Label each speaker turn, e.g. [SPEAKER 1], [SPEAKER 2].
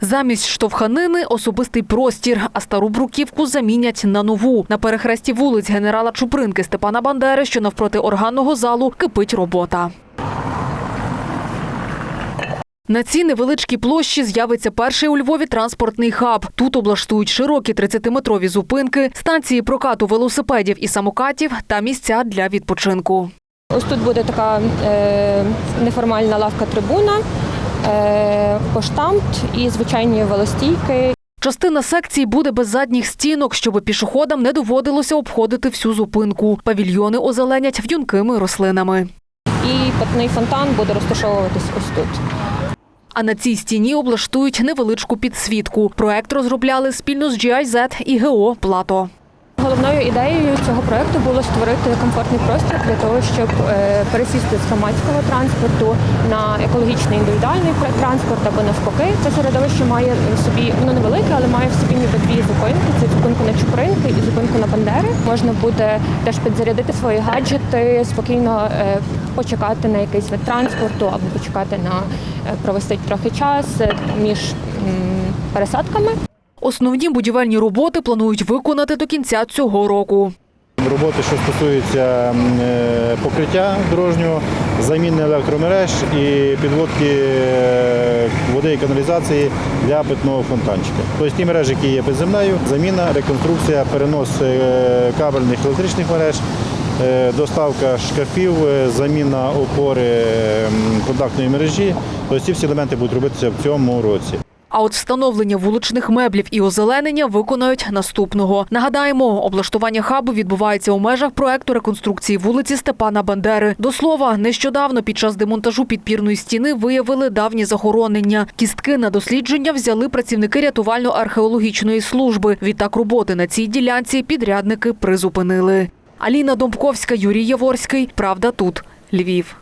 [SPEAKER 1] Замість штовханини особистий простір, а стару бруківку замінять на нову. На перехресті вулиць генерала Чупринки Степана Бандери, що навпроти органного залу, кипить робота. На цій невеличкій площі з'явиться перший у Львові транспортний хаб. Тут облаштують широкі 30-метрові зупинки, станції прокату велосипедів і самокатів та місця для відпочинку.
[SPEAKER 2] Ось тут буде така е, неформальна лавка-трибуна, е, поштамт і звичайні велостійки.
[SPEAKER 1] Частина секцій буде без задніх стінок, щоб пішоходам не доводилося обходити всю зупинку. Павільйони озеленять в'юнкими рослинами.
[SPEAKER 2] І питний фонтан буде розташовуватись ось тут.
[SPEAKER 1] А на цій стіні облаштують невеличку підсвітку. Проект розробляли спільно з GIZ і ГО Плато.
[SPEAKER 2] Головною ідеєю цього проекту було створити комфортний простір для того, щоб е, пересісти з громадського транспорту на екологічний індивідуальний транспорт або навпаки. Це середовище має в собі воно невелике, але має в собі ніби дві зупинки. Це зупинку на Чупринки і зупинку на Бандери. Можна буде теж підзарядити свої гаджети, спокійно е, почекати на якийсь вид транспорту або почекати на е, провести трохи час е, між пересадками.
[SPEAKER 1] Основні будівельні роботи планують виконати до кінця цього року.
[SPEAKER 3] Роботи, що стосуються е, покриття дорожнього, заміни електромереж і підводки е, води і каналізації для питного фонтанчика. Тобто ті мережі, які є під землею, заміна, реконструкція, перенос е, кабельних електричних мереж, доставка шкафів, заміна опори контактної мережі. Тобто ці всі елементи будуть робитися в цьому році.
[SPEAKER 1] А от встановлення вуличних меблів і озеленення виконають наступного. Нагадаємо, облаштування хабу відбувається у межах проекту реконструкції вулиці Степана Бандери. До слова, нещодавно під час демонтажу підпірної стіни виявили давні захоронення. Кістки на дослідження взяли працівники рятувально-археологічної служби. Відтак роботи на цій ділянці підрядники призупинили. Аліна Домбковська, Юрій Яворський. Правда тут. Львів.